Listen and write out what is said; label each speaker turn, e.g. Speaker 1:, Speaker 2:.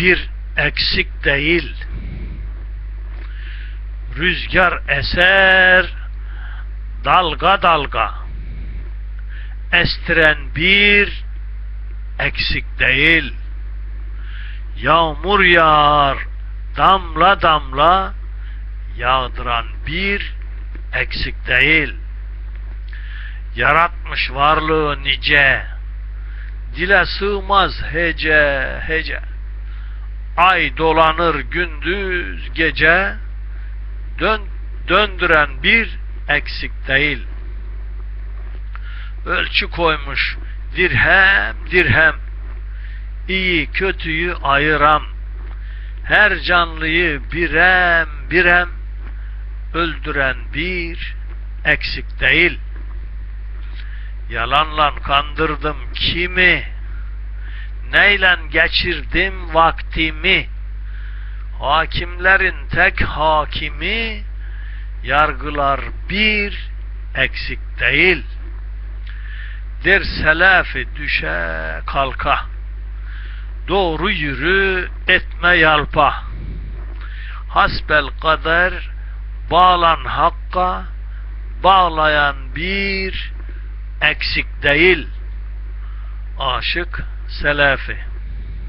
Speaker 1: bir eksik değil. Rüzgar eser dalga dalga estiren bir eksik değil. Yağmur yağar damla damla yağdıran bir eksik değil. Yaratmış varlığı nice, dile sığmaz hece hece. Ay dolanır gündüz gece, dön, döndüren bir eksik değil. Ölçü koymuş dirhem dirhem, iyi kötüyü ayıran, her canlıyı birem birem öldüren bir eksik değil. Yalanla kandırdım kimi, neyle geçirdim vaktimi, hakimlerin tek hakimi, yargılar bir eksik değil. Der selafi düşe kalka, doğru yürü etme yalpa, hasbel kader bağlan hakka, bağlayan bir eksik değil. Aşık Selafi